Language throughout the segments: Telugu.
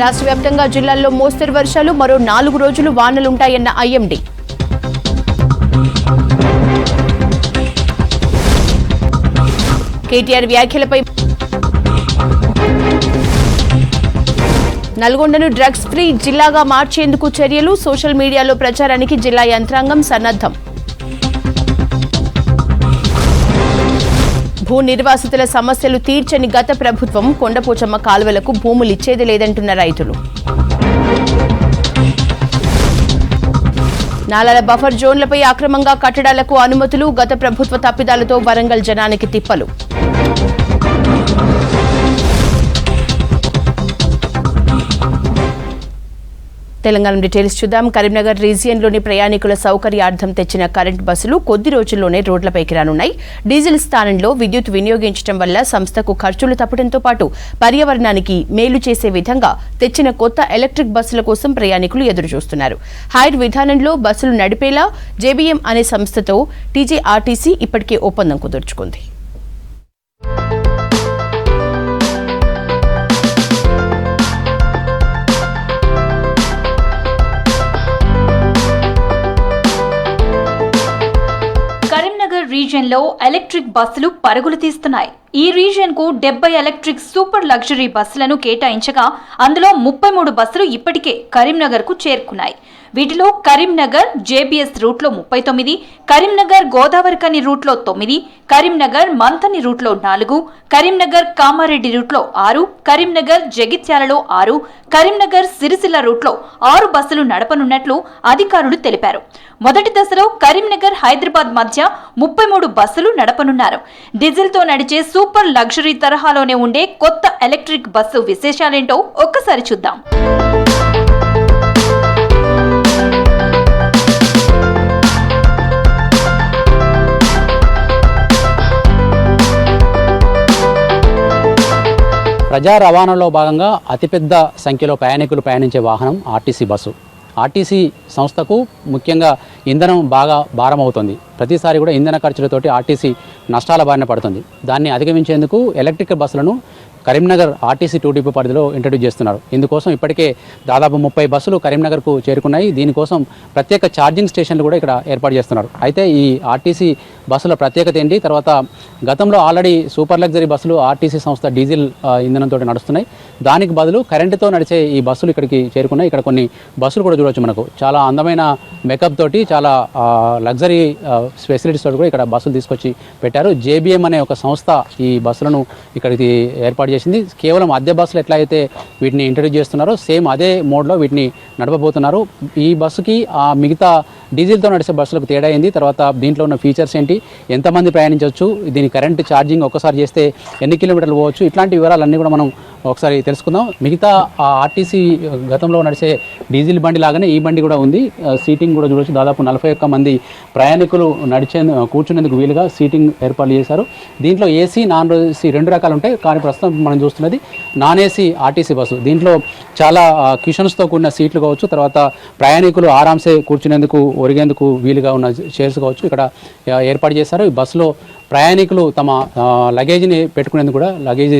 రాష్ట్ర వ్యాప్తంగా జిల్లాల్లో మోస్తరు వర్షాలు మరో నాలుగు రోజులు వానలుంటాయన్న ఐఎండీ. కేటీఆర్ వ్యాఖ్యలపై నల్గొండను డ్రగ్స్ ఫ్రీ జిల్లాగా మార్చేందుకు చర్యలు సోషల్ మీడియాలో ప్రచారానికి జిల్లా యంత్రాంగం సన్నద్ధం. భూ నిర్వాసితుల సమస్యలు తీర్చని గత ప్రభుత్వం కొండపోచమ్మ కాలువలకు భూములు ఇచ్చేది లేదంటున్న రైతులు. నాలాల బఫర్ జోన్లపై అక్రమంగా కట్టడాలకు అనుమతులు గత ప్రభుత్వ తప్పిదాలతో వరంగల్ జనానికి తిప్పలు. తెలంగాణ డీటెయిల్స్ చూద్దాం. కరీంనగర్ రీజియన్లోని ప్రయాణికుల సౌకర్యార్థం తెచ్చిన కరెంట్ బస్సులు కొద్ది రోజుల్లోనే రోడ్లపైకి రానున్నాయి. డీజిల్ స్థానంలో విద్యుత్ వినియోగించడం వల్ల సంస్థకు ఖర్చులు తప్పడంతో పాటు పర్యావరణానికి మేలు చేసే విధంగా తెచ్చిన కొత్త ఎలక్ట్రిక్ బస్సుల కోసం ప్రయాణికులు ఎదురుచూస్తున్నారు. హైర్ విధానంలో బస్సులు నడిపేలా జేబీఎం అనే సంస్థతో టీజీఆర్టీసీ ఇప్పటికే ఒప్పందం కుదుర్చుకుంది. రీజియన్లో ఎలక్ట్రిక్ బస్సులు పరుగులు తీస్తున్నాయి. ఈ రీజియన్కు డెబ్బై ఎలక్ట్రిక్ సూపర్ లగ్జరీ బస్సులను కేటాయించగా అందులో ముప్పై మూడు బస్సులు ఇప్పటికే కరీంనగర్కు చేరుకున్నాయి. వీటిలో కరీంనగర్ జేబీఎస్ రూట్లో ముప్పై తొమ్మిది కరీంనగర్ గోదావరికని రూట్లో తొమ్మిది కరీంనగర్ మంథని రూట్లో నాలుగు కరీంనగర్ కామారెడ్డి రూట్లో ఆరు కరీంనగర్ జగిత్యాలలో ఆరు కరీంనగర్ సిరిసిల్ల రూట్లో ఆరు బస్సులు నడపనున్నట్లు అధికారులు తెలిపారు. మొదటి దశలో కరీంనగర్ హైదరాబాద్ మధ్య ముప్పై మూడు బస్సులు నడపనున్నారు. డీజిల్తో నడిచే సూపర్ లగ్జరీ తరహాలోనే ఉండే కొత్త ఎలక్ట్రిక్ బస్సు విశేషాలేంటో ఒక్కసారి చూద్దాం. ప్రజా రవాణాలో భాగంగా అతిపెద్ద సంఖ్యలో ప్రయాణికులు ప్రయాణించే వాహనం ఆర్టీసీ బస్సు. ఆర్టీసీ సంస్థకు ముఖ్యంగా ఇంధనం బాగా భారం అవుతుంది ప్రతిసారి కూడా ఇంధన ఖర్చులతోటి ఆర్టీసీ నష్టాల బారిన పడుతుంది. దాన్ని అధిగమించేందుకు ఎలక్ట్రిక్ బస్సులను కరీంనగర్ ఆర్టీసీ టూ డిపో పరిధిలో ఇంట్రడ్యూస్ చేస్తున్నారు. ఇందుకోసం ఇప్పటికే దాదాపు ముప్పై బస్సులు కరీంనగర్కు చేరుకున్నాయి. దీనికోసం ప్రత్యేక ఛార్జింగ్ స్టేషన్లు కూడా ఇక్కడ ఏర్పాటు చేస్తున్నారు. అయితే ఈ ఆర్టీసీ బస్సుల ప్రత్యేకత ఏంటి? తర్వాత గతంలో ఆల్రెడీ సూపర్ లగ్జరీ బస్సులు ఆర్టీసీ సంస్థ డీజిల్ ఇంధనంతో నడుస్తున్నాయి. దానికి బదులు కరెంటుతో నడిచే ఈ బస్సులు ఇక్కడికి చేరుకున్నాయి. ఇక్కడ కొన్ని బస్సులు కూడా చూడవచ్చు మనకు. చాలా అందమైన మేకప్ తోటి చాలా లగ్జరీ ఫెసిలిటీస్ తోటి కూడా ఇక్కడ బస్సులు తీసుకొచ్చి పెట్టారు. జేబీఎం అనే ఒక సంస్థ ఈ బస్సులను ఇక్కడికి ఏర్పాటు చేసింది. కేవలం అద్దె బస్సులు ఎట్లా అయితే వీటిని ఇంట్రడ్యూస్ చేస్తున్నారో సేమ్ అదే మోడ్లో వీటిని నడపబోతున్నారు. ఈ బస్సుకి ఆ మిగతా డీజిల్తో నడిచే బస్సులకు తేడా అయింది తర్వాత దీంట్లో ఉన్న ఫీచర్స్ ఏంటి? ఎంతమంది ప్రయాణించవచ్చు? దీని కరెంట్ ఛార్జింగ్ ఒక్కసారి చేస్తే ఎన్ని కిలోమీటర్లు పోవచ్చు? ఇట్లాంటి వివరాలన్నీ కూడా మనం ఒకసారి తెలుసుకుందాం. మిగతా ఆ ఆర్టీసీ గతంలో నడిచే డీజిల్ బండి లాగానే ఈ బండి కూడా ఉంది. సీటింగ్ కూడా చూడొచ్చు. దాదాపు నలభై ఒక్క మంది ప్రయాణికులు నడిచే కూర్చునేందుకు వీలుగా సీటింగ్ ఏర్పాటు చేశారు. దీంట్లో ఏసీ నాన్ ఏసీ రెండు రకాలు ఉంటాయి. కానీ ప్రస్తుతం మనం చూస్తున్నది నాన్ ఏసీ ఆర్టీసీ బస్సు దీంట్లో చాలా క్యూషన్స్తో కూడిన సీట్లు కావచ్చు. తర్వాత ప్రయాణికులు ఆరాంసే కూర్చునేందుకు ఒరిగేందుకు వీలుగా ఉన్న చైర్స్ కావచ్చు. ఇక్కడ ఏర్పాటు చేశారు. ఈ బస్సులో ప్రయాణికులు తమ లగేజ్ని పెట్టుకునేందుకు కూడా లగేజ్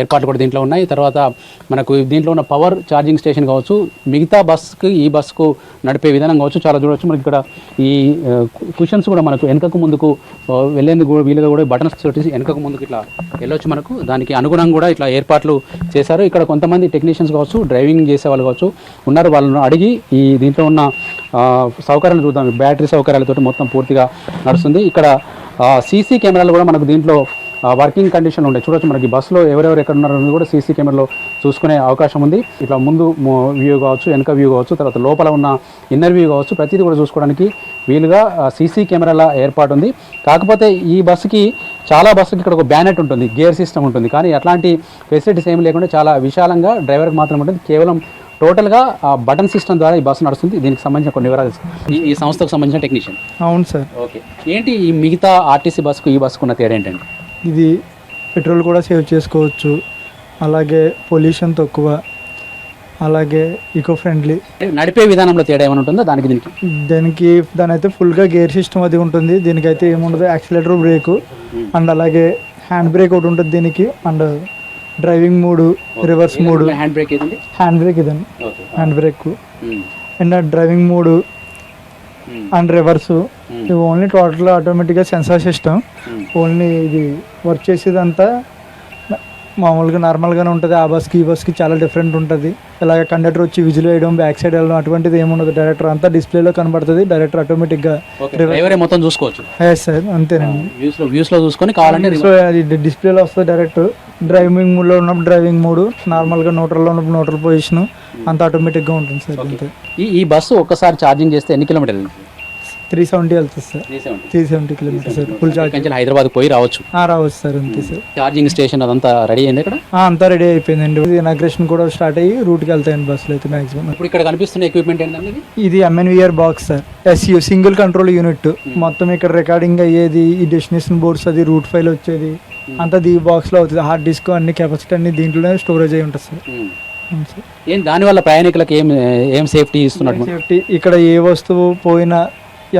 ఏర్పాట్లు కూడా దీంట్లో ఉన్నాయి. తర్వాత మనకు దీంట్లో ఉన్న పవర్ ఛార్జింగ్ స్టేషన్ కావచ్చు మిగతా బస్సుకి ఈ బస్కు నడిపే విధానం కావచ్చు చాలా చూడవచ్చు మనకి ఇక్కడ ఈ కుషన్స్ కూడా మనకు వెనకకు ముందుకు వెళ్ళేందుకు కూడా వీలుగా కూడా బటన్స్ తోటి వెనకకు ముందుకు ఇట్లా వెళ్ళొచ్చు మనకు. దానికి అనుగుణంగా కూడా ఇట్లా ఏర్పాట్లు చేశారు. ఇక్కడ కొంతమంది టెక్నీషియన్స్ కావచ్చు డ్రైవింగ్ చేసే వాళ్ళు కావచ్చు ఉన్నారు. వాళ్ళను అడిగి ఈ దీంట్లో ఉన్న సౌకర్యాలు చూద్దాం. బ్యాటరీ సౌకర్యాలతో మొత్తం పూర్తిగా నడుస్తుంది. ఇక్కడ సీసీ కెమెరాలు కూడా మనకు దీంట్లో వర్కింగ్ కండిషన్ ఉండే. చూడొచ్చు మనకి బస్సులో ఎవరెవరు ఎక్కడ ఉన్నారో కూడా సీసీ కెమెరాలో చూసుకునే అవకాశం ఉంది. ఇట్లా ముందు వ్యూ కావచ్చు వెనక వ్యూ కావచ్చు తర్వాత లోపల ఉన్న ఇన్నర్ వ్యూ కావచ్చు ప్రతిదీ కూడా చూసుకోవడానికి వీలుగా సీసీ కెమెరాల ఏర్పాటు ఉంది. కాకపోతే ఈ బస్సుకి చాలా బస్సుకి ఇక్కడ ఒక బ్యానెట్ ఉంటుంది గేర్ సిస్టమ్ ఉంటుంది. కానీ అట్లాంటి ఫెసిలిటీస్ ఏమి లేకుండా చాలా విశాలంగా డ్రైవర్కి మాత్రం ఉంటుంది. కేవలం టోటల్గా బటన్ సిస్టమ్ ద్వారా ఈ బస్సు నడుస్తుంది. దీనికి సంబంధించిన కొన్ని వివరాలు ఈ సంస్థకు సంబంధించిన టెక్నీషియన్? అవును సార్. ఓకే. ఏంటి ఈ మిగతా ఆర్టీసీ బస్సుకు ఈ బస్సుకు ఉన్న తేడా ఏంటండి? ఇది పెట్రోల్ కూడా సేవ్ చేసుకోవచ్చు. అలాగే పొల్యూషన్ తక్కువ. అలాగే ఈకో ఫ్రెండ్లీ నడిపే విధానంలో తేడా ఏమైనా ఉంటుందో దానికి దీనికి? దానికి దాని అయితే ఫుల్గా గేర్ సిస్టమ్ అది ఉంటుంది. దీనికైతే ఏముండదు యాక్సిలేటర్ బ్రేక్. అండ్ అలాగే హ్యాండ్ బ్రేక్ ఒకటి ఉంటుంది దీనికి. అండ్ డ్రైవింగ్ మూడు రివర్స్ మూడు. హ్యాండ్ బ్రేక్ ఏదండి? హ్యాండ్ బ్రేక్ ఇదండి. Hand brake. అండ్ డ్రైవింగ్ మూడు అండ్ రివర్స్. ఇది ఓన్లీ టోటల్ ఆటోమేటిక్గా సెన్సార్ సిస్టమ్. ఓన్లీ ఇది వర్క్ చేసేదంతా మామూలుగా నార్మల్గానే ఉంటుంది. ఆ బస్కి ఈ బస్కి చాలా డిఫరెంట్ ఉంటుంది. ఇలాగ కండక్టర్ వచ్చి విజిల్ వేయడం బ్యాక్ సైడ్ వెళ్ళడం అటువంటిది ఏముండదు డైరెక్టర్ అంతా డిస్ప్లేలో కనబడుతుంది. డైరెక్టర్ ఆటోమేటిక్గా డ్రైవరే మొత్తం చూసుకోవచ్చు. సార్ అంతేనండి. వ్యూస్లో వ్యూస్లో చూసుకొని కావాలంటే సో అది డిస్ప్లేలో వస్తుంది డైరెక్ట్ డ్రైవింగ్ మూడ్లో ఉన్నప్పుడు డ్రైవింగ్ మూడు నార్మల్గా న్యూట్రల్లో ఉన్నప్పుడు న్యూట్రల్ పొజిషన్ అంత ఆటోమేటిక్గా ఉంటుంది సార్ అంతే. ఈ ఈ బస్సు ఒక్కసారి ఛార్జింగ్ చేస్తే ఎన్ని కిలోమీటర్లు త్రీ సెవెంటీ వెళ్తుంది sir. Three seventy kilometre sir full charge కొంచెం హైదరాబాద్ పోయి రావచ్చు. రావచ్చు సార్ అంతే సార్. ఛార్జింగ్ స్టేషన్ అదంతా రెడీ అయింది ఇక్కడ? అంతా రెడీ అయిపోయిందండి. ఇనాగ్రేషన్ కూడా స్టార్ట్ అయ్యి రూట్కి వెళ్తాయండి బస్సులు అయితే మాక్సిమం ఇప్పుడు ఇక్కడ కనిపిస్తున్న ఎక్విప్మెంట్ ఇది? ఇది MNVR box sir. SU single control unit మొత్తం ఇక్కడ రికార్డింగ్ అయ్యేది ఈ డెస్టినేషన్ బోర్డ్స్ అది రూట్ ఫైల్ వచ్చేది. అంతా దీ బాక్స్లో అవుతుంది. హార్డ్ డిస్క్ అన్ని కెపాసిటీ అన్ని దీంట్లోనే స్టోరేజ్ అయి ఉంటుంది సార్. అవును సార్. ఏం దానివల్ల ప్రయాణికులకు ఏం ఏం సేఫ్టీ ఇస్తున్నట్టు సేఫ్టీ? ఇక్కడ ఏ వస్తువు పోయినా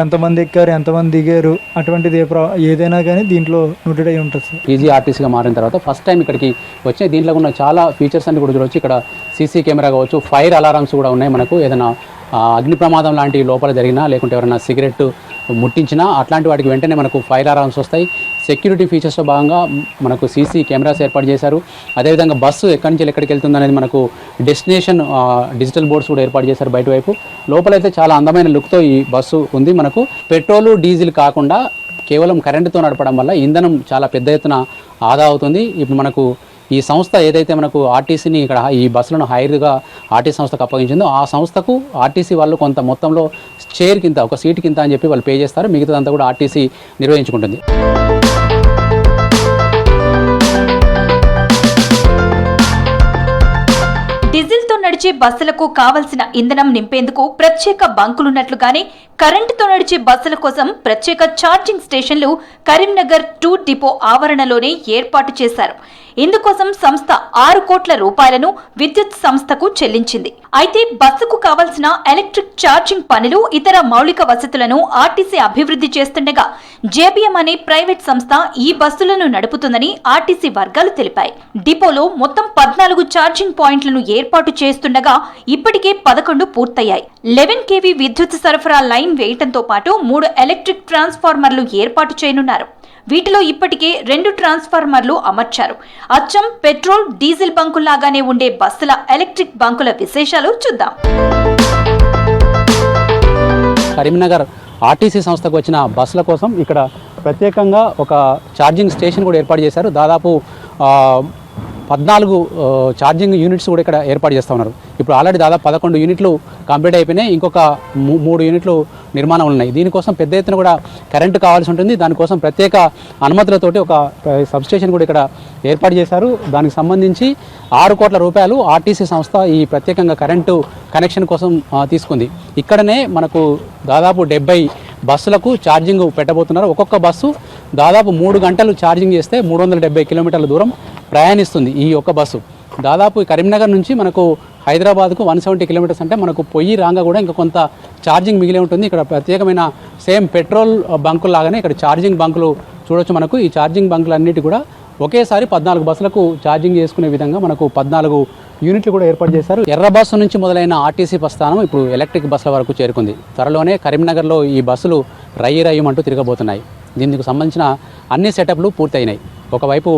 ఎంతమంది ఎక్కారు ఎంతమంది దిగారు అటువంటిది ఏ ప్రా ఏదైనా కానీ దీంట్లో నోటెడ్ అయి ఉంటుంది సార్. పీజీఆర్టీసీగా మారిన తర్వాత ఫస్ట్ టైం ఇక్కడికి వచ్చే దీంట్లో ఉన్న చాలా ఫీచర్స్ అన్ని కూడా చూడవచ్చు ఇక్కడ సీసీ కెమెరా కావచ్చు ఫైర్ అలారమ్స్ కూడా ఉన్నాయి మనకు. ఏదైనా అగ్ని ప్రమాదం లాంటి లోపల జరిగినా లేకుంటే ఎవరైనా సిగరెట్ ముట్టించినా అట్లాంటి వాటికి వెంటనే మనకు ఫైర్ అలారమ్స్ వస్తాయి. సెక్యూరిటీ ఫీచర్స్లో భాగంగా మనకు సీసీ కెమెరాస్ ఏర్పాటు చేశారు. అదేవిధంగా బస్సు ఎక్కడి నుంచి ఎక్కడికి వెళ్తుంది అనేది మనకు డెస్టినేషన్ డిజిటల్ బోర్డ్స్ కూడా ఏర్పాటు చేశారు బయట వైపు లోపలైతే చాలా అందమైన లుక్తో ఈ బస్సు ఉంది. మనకు పెట్రోలు డీజిల్ కాకుండా కేవలం కరెంటుతో నడపడం వల్ల ఇంధనం చాలా పెద్ద ఎత్తున ఆదా అవుతుంది. ఇప్పుడు మనకు ఈ సంస్థ ఏదైతే మనకు ఆర్టీసీని ఇక్కడ ఈ బస్సులను హైర్గా ఆర్టీసీ సంస్థకు అప్పగించిందో ఆ సంస్థకు ఆర్టీసీ వాళ్ళు కొంత మొత్తంలో చైర్ కింద ఒక సీట్ కింద అని చెప్పి వాళ్ళు పే చేస్తారు. మిగతాదంతా కూడా ఆర్టీసీ నిర్వహించుకుంటుంది. నడిచే బస్సులకు కావలసిన ఇంధనం నింపేందుకు ప్రత్యేక బంకులున్నట్లుగానే కరెంటుతో నడిచే బస్సుల కోసం ప్రత్యేక ఛార్జింగ్ స్టేషన్లు కరీంనగర్ టూ డిపో ఆవరణలోనే ఏర్పాటు చేశారు. ఇందుకోసం సంస్థ ఆరు కోట్ల రూపాయలను విద్యుత్ సంస్థకు చెల్లించింది. అయితే బస్సుకు కావలసిన ఎలక్ట్రిక్ ఛార్జింగ్ పనులు ఇతర మౌలిక వసతులను ఆర్టీసీ అభివృద్ధి చేస్తుండగా జేబీఎం అనే ప్రైవేట్ సంస్థ ఈ బస్సులను నడుపుతుందని ఆర్టీసీ వర్గాలు తెలిపాయి. డిపోలో మొత్తం పద్నాలుగు ఛార్జింగ్ పాయింట్లను ఏర్పాటు చేస్తుండగా ఇప్పటికే పదకొండు పూర్తయ్యాయి. లెవెన్ కేవీ విద్యుత్ సరఫరా లైన్ వేయటంతో పాటు మూడు ఎలక్ట్రిక్ ట్రాన్స్ఫార్మర్లు ఏర్పాటు చేయనున్నారు. వీటిలో ఇప్పటికే రెండు ట్రాన్స్ఫార్మర్లు అమర్చారు. అచ్చం పెట్రోల్ డీజిల్ బంకుల్లాగానే ఉండే బస్సుల ఎలక్ట్రిక్ బంకుల విశేషాలు చూద్దాం. కరీంనగర్ ఆర్టీసీ సంస్థకు వచ్చిన బస్సుల కోసం ఇక్కడ ప్రత్యేకంగా ఒక ఛార్జింగ్ స్టేషన్ కూడా ఏర్పాటు చేశారు. దాదాపు పద్నాలుగు ఛార్జింగ్ యూనిట్స్ కూడా ఇక్కడ ఏర్పాటు చేస్తూ ఉన్నారు. ఇప్పుడు ఆల్రెడీ దాదాపు పదకొండు యూనిట్లు కంప్లీట్ అయిపోయినాయి. ఇంకొక మూ- మూడు యూనిట్లు నిర్మాణం ఉన్నాయి. దీనికోసం పెద్ద ఎత్తున కూడా కరెంటు కావాల్సి ఉంటుంది. దానికోసం ప్రత్యేక అనుమతులతోటి ఒక సబ్ స్టేషన్ కూడా ఇక్కడ ఏర్పాటు చేశారు. దానికి సంబంధించి ఆరు కోట్ల రూపాయలు ఆర్టీసీ సంస్థ ఈ ప్రత్యేకంగా కరెంటు కనెక్షన్ కోసం తీసుకుంది. ఇక్కడనే మనకు దాదాపు డెబ్బై బస్సులకు ఛార్జింగ్ పెట్టబోతున్నారు. ఒక్కొక్క బస్సు దాదాపు మూడు గంటలు ఛార్జింగ్ చేస్తే మూడు వందల డెబ్బై కిలోమీటర్ల దూరం ప్రయాణిస్తుంది ఈ ఒక్క బస్సు. దాదాపు ఈ కరీంనగర్ నుంచి మనకు హైదరాబాద్కు వన్ సెవెంటీ కిలోమీటర్స్ అంటే మనకు పొయ్యి రాగా కూడా ఇంకా కొంత ఛార్జింగ్ మిగిలి ఉంటుంది. ఇక్కడ ప్రత్యేకమైన సేమ్ పెట్రోల్ బంకులు లాగానే ఇక్కడ ఛార్జింగ్ బంకులు చూడొచ్చు మనకు. ఈ ఛార్జింగ్ బంకులు అన్నిటి కూడా ఒకేసారి పద్నాలుగు బస్సులకు ఛార్జింగ్ చేసుకునే విధంగా మనకు పద్నాలుగు యూనిట్లు కూడా ఏర్పాటు చేశారు. ఎర్ర బస్సు నుంచి మొదలైన ఆర్టీసీ ప్రస్థానం ఇప్పుడు ఎలక్ట్రిక్ బస్సుల వరకు చేరుకుంది. త్వరలోనే కరీంనగర్లో ఈ బస్సులు రయ్యి రయ్యమంటూ తిరగబోతున్నాయి. దీనికి సంబంధించిన అన్ని సెటప్లు పూర్తయినాయి. ఒకవైపు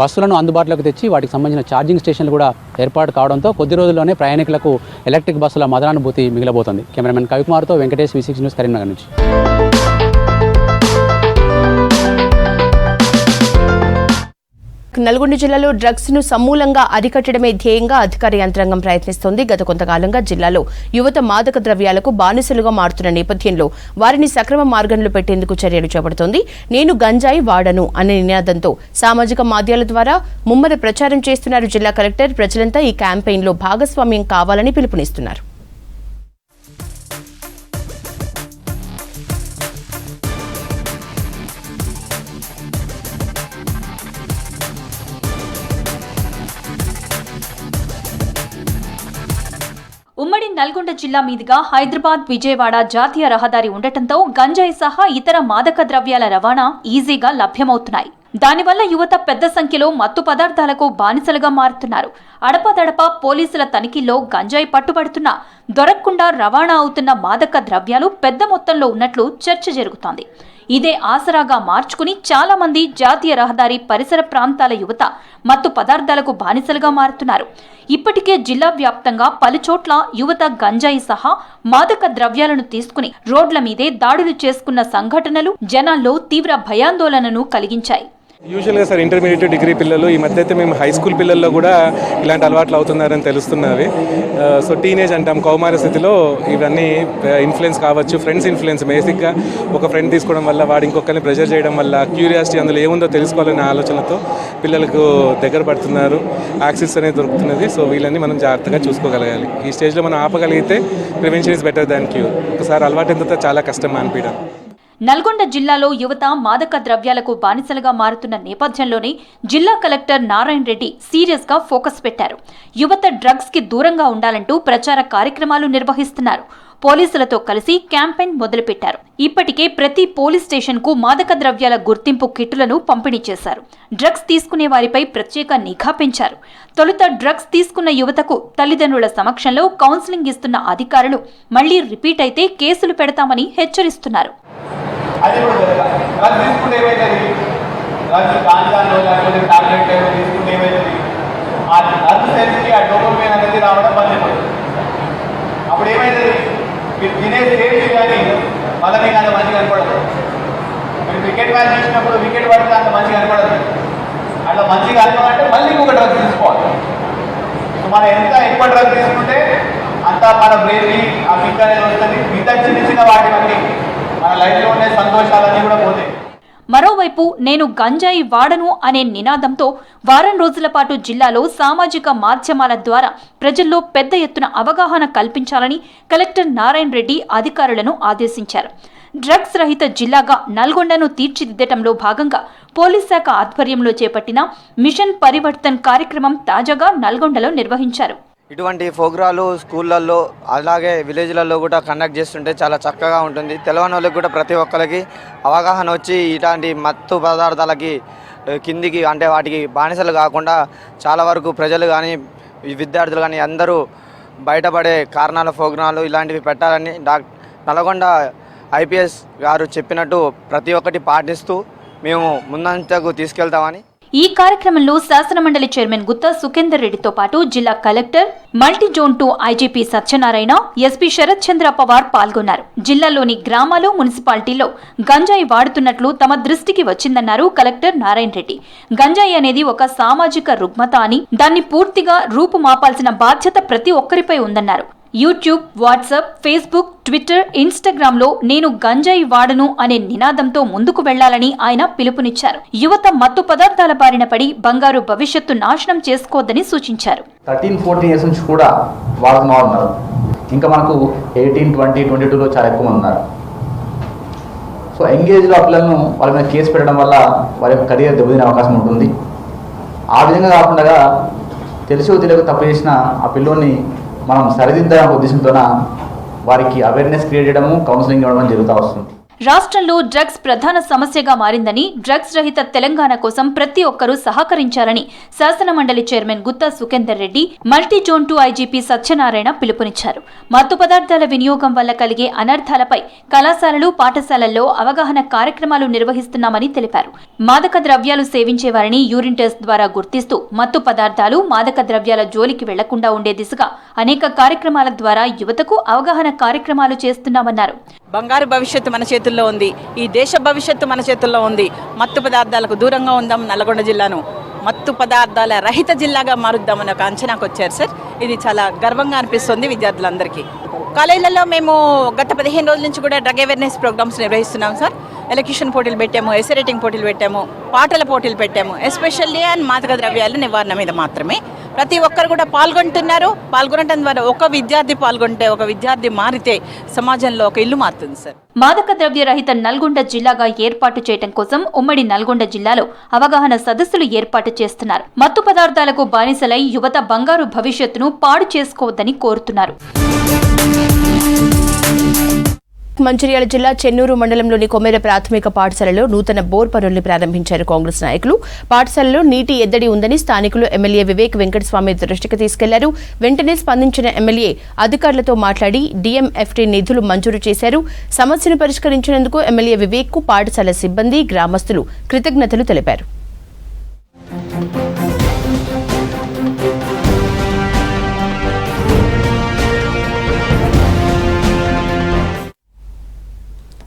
బస్సులను అందుబాటులోకి తెచ్చి వాటికి సంబంధించిన ఛార్జింగ్ స్టేషన్లు కూడా ఏర్పాటు కావడంతో కొద్ది రోజుల్లోనే ప్రయాణికులకు ఎలక్ట్రిక్ బస్సుల మదనానుభూతి మిగిలబోతుంది. Cameraman కవికుమార్తో Venkatesh V six news Karimnagar నుంచి. నల్గొండ జిల్లాలో డ్రగ్స్ను సమూలంగా అరికట్టడమే ధ్యేయంగా అధికార యంత్రాంగం ప్రయత్నిస్తోంది. గత కొంతకాలంగా జిల్లాలో యువత మాదక ద్రవ్యాలకు బానిసలుగా మారుతున్న నేపథ్యంలో వారిని సక్రమ మార్గంలో పెట్టేందుకు చర్యలు చేపడుతోంది. నేను గంజాయి వాడను అనే నినాదంతో సామాజిక మాధ్యాల ద్వారా ముమ్మర ప్రచారం చేస్తున్నారు జిల్లా కలెక్టర్. ప్రజలంతా ఈ క్యాంపెయిన్లో భాగస్వామ్యం కావాలని పిలుపునిస్తున్నారు. ఉమ్మడి నల్గొండ జిల్లా మీదుగా హైదరాబాద్ విజయవాడ జాతీయ రహదారి ఉండటంతో గంజాయి సహా ఇతర మాదక ద్రవ్యాల రవాణా ఈజీగా లభ్యమవుతున్నాయి. దానివల్ల యువత పెద్ద సంఖ్యలో మత్తు పదార్థాలకు బానిసలుగా మారుతున్నారు. అడపదడప పోలీసుల తనిఖీల్లో గంజాయి పట్టుబడుతున్నా దొరకకుండా రవాణా అవుతున్న మాదక ద్రవ్యాలు పెద్ద మొత్తంలో ఉన్నట్లు చర్చ జరుగుతోంది. ఇదే ఆసరాగా మార్చుకుని చాలా మంది జాతీయ రహదారి పరిసర ప్రాంతాల యువత మత్తు పదార్థాలకు బానిసలుగా మారుతున్నారు. ఇప్పటికే జిల్లా వ్యాప్తంగా పలుచోట్ల యువత గంజాయి సహా మాదక ద్రవ్యాలను తీసుకుని రోడ్ల మీదే దాడులు చేసుకున్న సంఘటనలు జనాల్లో తీవ్ర భయాందోళనను కలిగించాయి. యూజువల్గా సార్ ఇంటర్మీడియట్ డిగ్రీ పిల్లలు ఈ మధ్య అయితే మేము హై స్కూల్ పిల్లల్లో కూడా ఇలాంటి అలవాట్లు అవుతున్నారని తెలుస్తున్నవి. సో టీనేజ్ అంటాం కౌమార స్థితిలో ఇవన్నీ ఇన్ఫ్లుయెన్స్ కావచ్చు ఫ్రెండ్స్ ఇన్ఫ్లుయెన్స్ బేసిక్గా ఒక ఫ్రెండ్ తీసుకోవడం వల్ల వాడు ఇంకొకరిని ప్రెజర్ చేయడం వల్ల క్యూరియాసిటీ అందులో ఏముందో తెలుసుకోవాలనే ఆలోచనతో పిల్లలకు దగ్గర పడుతున్నారు. యాక్సిస్ అనేది దొరుకుతున్నది సో వీళ్ళని మనం జాగ్రత్తగా చూసుకోగలగాలి. ఈ స్టేజ్లో మనం ఆపగలిగితే prevention is better than cure ఒకసారి అలవాటు ఎంత చాలా కష్టం అనిపించడం నల్గొండ జిల్లాలో యువత మాదక ద్రవ్యాలకు బానిసలుగా మారుతున్న నేపథ్యంలోనే జిల్లా కలెక్టర్ నారాయణ రెడ్డి సీరియస్గా ఫోకస్ పెట్టారు. యువత డ్రగ్స్కి దూరంగా ఉండాలంటూ ప్రచార కార్యక్రమాలు నిర్వహిస్తున్నారు. పోలీసులతో కలిసి క్యాంపెయిన్ మొదలుపెట్టారు. ఇప్పటికే ప్రతి పోలీస్ స్టేషన్కు మాదక ద్రవ్యాల గుర్తింపు కిట్టులను పంపిణీ చేశారు. డ్రగ్స్ తీసుకునే వారిపై ప్రత్యేక నిఘా పెంచారు. తొలుత డ్రగ్స్ తీసుకున్న యువతకు తల్లిదండ్రుల సమక్షంలో కౌన్సిలింగ్ ఇస్తున్న అధికారులు మళ్ళీ రిపీట్ అయితే కేసులు పెడతామని హెచ్చరిస్తున్నారు. అది కూడా జరగాలి. డ్రగ్స్ తీసుకుంటే ఏమైతుంది? డ్రగ్స్ గాంజాలో లేకపోతే టాబ్లెట్ ఏమో తీసుకుంటే ఏమైతుంది? ఆ డ్రగ్స్ సెన్స్కి ఆ డోపమైన్ అనేది రావడం బంద్ అయిపోతుంది అప్పుడు ఏమైతుంది? మీరు తినే స్టేజ్ కానీ మళ్ళీ మీకు అంత మంచిగా కనపడదు. మీరు క్రికెట్ మ్యాచ్ చూసినప్పుడు వికెట్ పడితే అంత మంచిగా కనపడదు. అట్లా మంచిగా అనుకోవాలంటే మళ్ళీ ఇంకొక డ్రగ్ తీసుకోవాలి. మనం ఎంత ఎక్కువ డ్రగ్ తీసుకుంటే అంత మన బ్రెయిన్కి ఆ కిక్ అనేది వస్తుంది. మిగతా చిన్న చిన్న వాటివన్నీ లైఫ్లో ఉండే సంతోషాలన్నీ కూడా పోతాయి. మరోవైపు నేను గంజాయి వాడను అనే నినాదంతో వారం రోజుల పాటు జిల్లాలో సామాజిక మాధ్యమాల ద్వారా ప్రజల్లో పెద్ద ఎత్తున అవగాహన కల్పించాలని కలెక్టర్ నారాయణ రెడ్డి అధికారులను ఆదేశించారు. డ్రగ్స్ రహిత జిల్లాగా నల్గొండను తీర్చిదిద్దటంలో భాగంగా పోలీస్ శాఖ ఆధ్వర్యంలో చేపట్టిన మిషన్ పరివర్తన్ కార్యక్రమం తాజాగా నల్గొండలో నిర్వహించారు. ఇటువంటి ప్రోగ్రాలు స్కూళ్ళల్లో అలాగే విలేజ్లలో కూడా కండక్ట్ చేస్తుంటే చాలా చక్కగా ఉంటుంది. తెలవని వాళ్ళకి కూడా ప్రతి ఒక్కరికి అవగాహన వచ్చి ఇలాంటి మత్తు పదార్థాలకి కిందికి అంటే వాటికి బానిసలు కాకుండా చాలా వరకు ప్రజలు కానీ విద్యార్థులు కానీ అందరూ బయటపడే కారణాల ప్రోగ్రాలు ఇలాంటివి పెట్టాలని డాక్ నల్గొండ ఐపీఎస్ గారు చెప్పినట్టు ప్రతి ఒక్కటి పాటిస్తూ మేము ముందంతకు తీసుకెళ్తామని ఈ కార్యక్రమంలో శాసనమండలి చైర్మన్ గుత్తా సుఖేందర్ రెడ్డితో పాటు జిల్లా collector multi zone two IGP Satyanarayana SP Sharath Chandra Pawar పాల్గొన్నారు. జిల్లాలోని గ్రామాలు మున్సిపాలిటీలో గంజాయి వాడుతున్నట్లు తమ దృష్టికి వచ్చిందన్నారు కలెక్టర్ నారాయణ రెడ్డి. గంజాయి అనేది ఒక సామాజిక రుగ్మత అని దాన్ని పూర్తిగా రూపుమాపాల్సిన బాధ్యత ప్రతి ఒక్కరిపై ఉందన్నారు. యూట్యూబ్ వాట్సాప్ ఫేస్బుక్ ట్విట్టర్ ఇన్స్టాగ్రామ్లో నేను గంజాయి వాడను అనే నినాదంతో ముందుకు వెళ్ళాలని ఆయన పిలుపునిచ్చారు. యువత మత్తు పదార్థాల బారిన పడి బంగారు భవిష్యత్తు నాశనం చేసుకోవద్దని సూచించారు. థర్టీన్ ఫోర్టీన్ ఇయర్స్ నుంచి కూడా వాడుతున్నా ఉన్నారు. ఇంకా మనకు ఎయిటీన్ ట్వంటీ ట్వంటీ టూలో చాలా ఎక్కువ ఉన్నారు. సో ఎంగేజ్లో పిల్లలను వాళ్ళ మీద కేసు పెట్టడం వల్ల వారి యొక్క కెరియర్ దెబ్బతినే అవకాశం ఉంటుంది. ఆ విధంగా కాకుండా తెలుసు తెలియక తప్పు చేసిన ఆ పిల్లోని మనం సరిదిద్దాలనే ఉద్దేశంతోన వారికి అవేర్నెస్ క్రియేట్ చేయడము కౌన్సిలింగ్ ఇవ్వడం జరుగుతూ వస్తుంది. రాష్ట్రంలో డ్రగ్స్ ప్రధాన సమస్యగా మారిందని డ్రగ్స్ రహిత తెలంగాణ కోసం ప్రతి ఒక్కరూ సహకరించాలని శాసనమండలి chairman Gutha Sukender Reddy multi zone two IGP Satyanarayana పిలుపునిచ్చారు. మత్తు పదార్థాల వినియోగం వల్ల కలిగే అనర్థాలపై కళాశాలలు పాఠశాలల్లో అవగాహన కార్యక్రమాలు నిర్వహిస్తున్నామని తెలిపారు. మాదక ద్రవ్యాలు సేవించే వారిని యూరిన్ టెస్ట్ ద్వారా గుర్తిస్తూ మత్తు పదార్థాలు మాదక ద్రవ్యాల జోలికి వెళ్ళకుండా ఉండే దిశగా అనేక కార్యక్రమాల ద్వారా యువతకు అవగాహన కార్యక్రమాలు చేస్తున్నామన్నారు. బంగారు భవిష్యత్తు మన చేతుల్లో ఉంది. ఈ దేశ భవిష్యత్తు మన చేతుల్లో ఉంది. మత్తు పదార్థాలకు దూరంగా ఉందాం నల్గొండ జిల్లాను. మత్తు పదార్థాల రహిత జిల్లాగా మారుద్దామని ఒక అంచనాకు వచ్చారు సార్. ఇది చాలా గర్వంగా అనిపిస్తుంది విద్యార్థులందరికీ. కాలేజీలలో మేము గత పదిహేను రోజుల నుంచి కూడా డ్రగ్ అవేర్నెస్ ప్రోగ్రామ్స్ నిర్వహిస్తున్నాం సార్. ఎలక్యూషన్ పోటీలు పెట్టాము ఎసరేటింగ్ పోటీలు పెట్టాము పాటల పోటీలు పెట్టాము. ఎస్పెషల్లీ అండ్ మాదక ద్రవ్యాల నివారణ మీద మాత్రమే. ప్రతి ఒక్కరు కూడా పాల్గొంటున్నారు. పాల్గొనడం ద్వారా ఒక విద్యార్థి పాల్గొంటే ఒక విద్యార్థి మారితే సమాజంలో ఒక ఇల్లు మారుతుంది సార్. మాదక ద్రవ్య రహిత నల్గొండ జిల్లాగా ఏర్పాటు చేయడం కోసం ఉమ్మడి నల్గొండ జిల్లాలో అవగాహన సదస్సులు ఏర్పాటు చేస్తున్నారు. మత్తు పదార్థాలకు బానిసలై యువత బంగారు భవిష్యత్తును పాడు చేసుకోవద్దని కోరుతున్నారు. మంచిర్యాల జిల్లా చెన్నూరు మండలంలోని కొమెర ప్రాథమిక పాఠశాలలో నూతన బోర్ పనుల్ని ప్రారంభించారు కాంగ్రెస్ నాయకులు. పాఠశాలలో నీటి ఎద్దడి ఉందని స్థానికులు ఎమ్మెల్యే వివేక్ వెంకటస్వామి దృష్టికి తీసుకెళ్ళారు. వెంటనే స్పందించిన ఎమ్మెల్యే అధికారులతో మాట్లాడి డిఎంఎఫ్టీ నిధులు మంజూరు చేశారు. సమస్యను పరిష్కరించినందుకు ఎమ్మెల్యే వివేక్కు పాఠశాల సిబ్బంది గ్రామస్తులు కృతజ్ఞతలు తెలిపారు.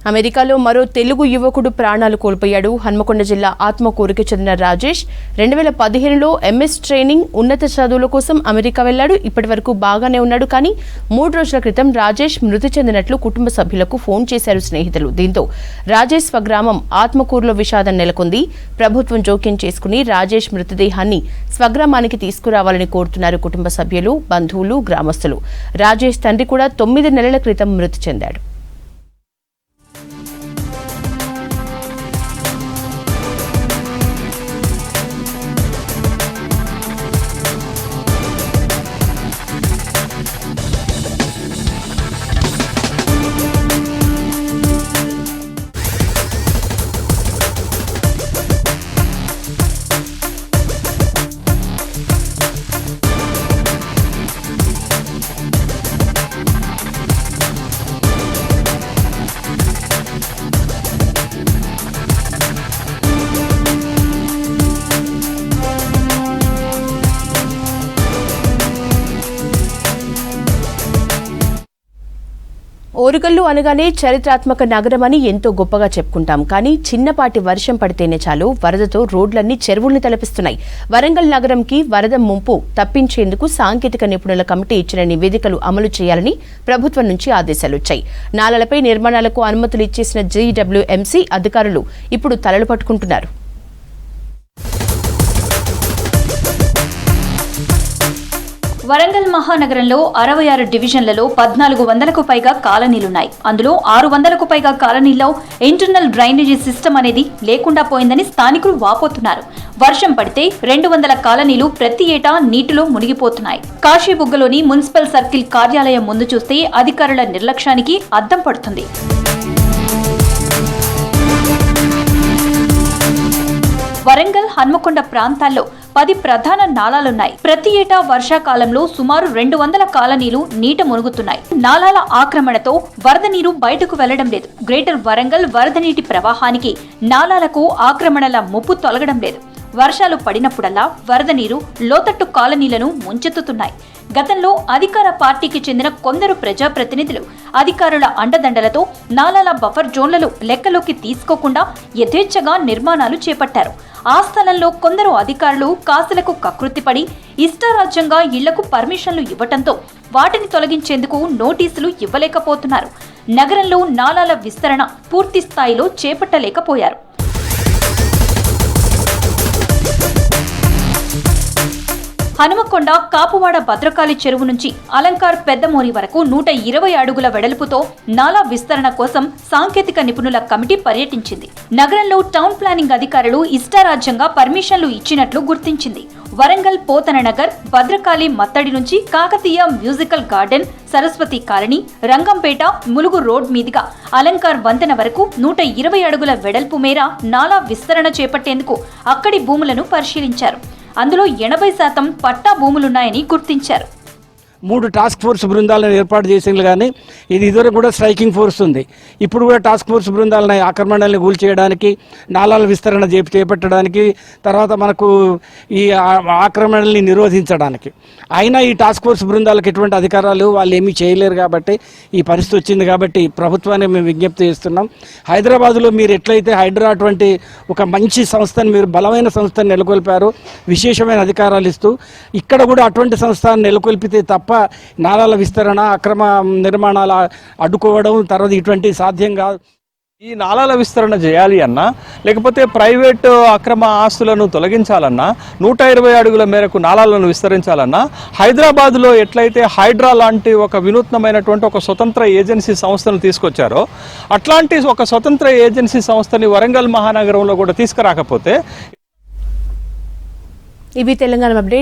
అమెరికాలో మరో తెలుగు యువకుడు ప్రాణాలు కోల్పోయాడు. హన్మకొండ జిల్లా ఆత్మకూరుకి చెందిన రాజేష్ రెండు వేల పదిహేనులో ఎంఎస్ ట్రైనింగ్ ఉన్నత చదువుల కోసం అమెరికా వెళ్ళాడు ఇప్పటి వరకు బాగానే ఉన్నాడు కానీ మూడు రోజుల క్రితం రాజేష్ మృతి చెందినట్లు కుటుంబ సభ్యులకు ఫోన్ చేశారు స్నేహితులు. దీంతో రాజేష్ స్వగ్రామం ఆత్మకూరులో విషాదం నెలకొంది. ప్రభుత్వం జోక్యం చేసుకుని రాజేష్ మృతదేహాన్ని స్వగ్రామానికి తీసుకురావాలని కోరుతున్నారు కుటుంబ సభ్యులు బంధువులు గ్రామస్తులు. రాజేష్ తండ్రి కూడా తొమ్మిది నెలల క్రితం మృతి చెందాడు. ఓరుగల్లు అనగానే చరిత్రాత్మక నగరమని ఎంతో గొప్పగా చెప్పుకుంటాం. కానీ చిన్నపాటి వర్షం పడితేనే చాలు వరదతో రోడ్లన్నీ చెరువుల్ని తలపిస్తున్నాయి. వరంగల్ నగరంకి వరద ముంపు తప్పించేందుకు సాంకేతిక నిపుణుల కమిటీ ఇచ్చిన నివేదికలు అమలు చేయాలని ప్రభుత్వం నుంచి ఆదేశాలు వచ్చాయి నాలలపై నిర్మాణాలకు అనుమతులు ఇచ్చేసిన జీడబ్ల్యూఎంసీ అధికారులు ఇప్పుడు తలలు పట్టుకుంటున్నారు. వరంగల్ మహానగరంలో అరవై ఆరు డివిజన్లలో పద్నాలుగు వందలకు పైగా కాలనీలున్నాయి. అందులో ఆరు వందలకు పైగా కాలనీల్లో ఇంటర్నల్ డ్రైనేజీ సిస్టమ్ అనేది లేకుండా పోయిందని స్థానికులు వాపోతున్నారు. వర్షం పడితే రెండు వందల కాలనీలు ప్రతి ఏటా నీటిలో మునిగిపోతున్నాయి. కాశీబుగ్గలోని మున్సిపల్ సర్కిల్ కార్యాలయం ముందు చూస్తే అధికారుల నిర్లక్ష్యానికి అద్దం పడుతుంది. వరంగల్ హన్మకొండ ప్రాంతాల్లో పది ప్రధాన నాలాలున్నాయి ప్రతి ఏటా వర్షాకాలంలో సుమారు రెండు వందల కాలనీలు నీట మునుగుతున్నాయి. నాలాల ఆక్రమణతో వరద నీరు బయటకు వెళ్ళడం లేదు. గ్రేటర్ వరంగల్ వరద నీటి ప్రవాహానికి నాలాలకు ఆక్రమణల ముప్పు తొలగడం లేదు. వర్షాలు పడినప్పుడల్లా వరద నీరు లోతట్టు కాలనీలను ముంచెత్తుతున్నాయి. గతంలో అధికార పార్టీకి చెందిన కొందరు ప్రజాప్రతినిధులు అధికారుల అండదండలతో నాలాల బఫర్ జోన్లను లెక్కలోకి తీసుకోకుండా యథేచ్ఛగా నిర్మాణాలు చేపట్టారు. ఆ స్థలంలో కొందరు అధికారులు కాసులకు కకృతిపడి ఇష్టారాజ్యంగా ఇళ్ళకు పర్మిషన్లు ఇవ్వటంతో వాటిని తొలగించేందుకు నోటీసులు ఇవ్వలేకపోతున్నారు. నగరంలో నాలాల విస్తరణ పూర్తి స్థాయిలో చేపట్టలేకపోయారు. హనుమకొండ కాపువాడ భద్రకాళి చెరువు నుంచి అలంకార్ పెద్దమోరి వరకు నూట ఇరవై అడుగుల వెడల్పుతో నాలా విస్తరణ కోసం సాంకేతిక నిపుణుల కమిటీ పర్యటించింది. నగరంలో టౌన్ ప్లానింగ్ అధికారులు ఇష్టారాజ్యంగా పర్మిషన్లు ఇచ్చినట్లు గుర్తించింది. వరంగల్ పోతన నగర్ భద్రకాళి మత్తడి నుంచి Kakatiya musical garden Saraswati colony Rangampet Mulugu road మీదుగా అలంకార్ వంతెన వరకు నూట ఇరవై అడుగుల వెడల్పు మేర నాలా విస్తరణ చేపట్టేందుకు అక్కడి భూములను పరిశీలించారు. అందులో ఎనభై శాతం పట్టా భూములున్నాయని గుర్తించారు. మూడు టాస్క్ ఫోర్స్ బృందాలను ఏర్పాటు చేసింది కానీ ఇది ఇదివరకు కూడా స్ట్రైకింగ్ ఫోర్స్ ఉంది. ఇప్పుడు కూడా టాస్క్ ఫోర్స్ బృందాలను ఆక్రమణల్ని కూల్చేయడానికి నాలాల విస్తరణ చేపట్టడానికి తర్వాత మనకు ఈ ఆక్రమణల్ని నిరోధించడానికి. అయినా ఈ టాస్క్ ఫోర్స్ బృందాలకు ఎటువంటి అధికారాలు వాళ్ళు ఏమీ చేయలేరు కాబట్టి ఈ పరిస్థితి వచ్చింది కాబట్టి ప్రభుత్వాన్ని మేము విజ్ఞప్తి చేస్తున్నాం. హైదరాబాద్లో మీరు ఎట్లయితే హైడ్రా అటువంటి ఒక మంచి సంస్థను మీరు బలమైన సంస్థను నెలకొల్పారు విశేషమైన అధికారాలు ఇస్తూ ఇక్కడ కూడా అటువంటి సంస్థను నెలకొల్పితే తప్ప తప్ప నాలాల విస్తరణ అక్రమ నిర్మాణాల అడ్డుకోవడం తర్వాత ఇటువంటి సాధ్యం కాదు. ఈ నాలాల విస్తరణ చేయాలి అన్నా లేకపోతే ప్రైవేట్ అక్రమ ఆస్తులను తొలగించాలన్నా నూట ఇరవై అడుగుల మేరకు నాలాలను విస్తరించాలన్నా హైదరాబాద్లో ఎట్లయితే హైడ్రా లాంటి ఒక వినూత్నమైనటువంటి ఒక స్వతంత్ర ఏజెన్సీ సంస్థను తీసుకొచ్చారో అట్లాంటి ఒక స్వతంత్ర ఏజెన్సీ సంస్థని వరంగల్ మహానగరంలో కూడా తీసుకురాకపోతే ఇవి తెలంగాణ అప్డేట్.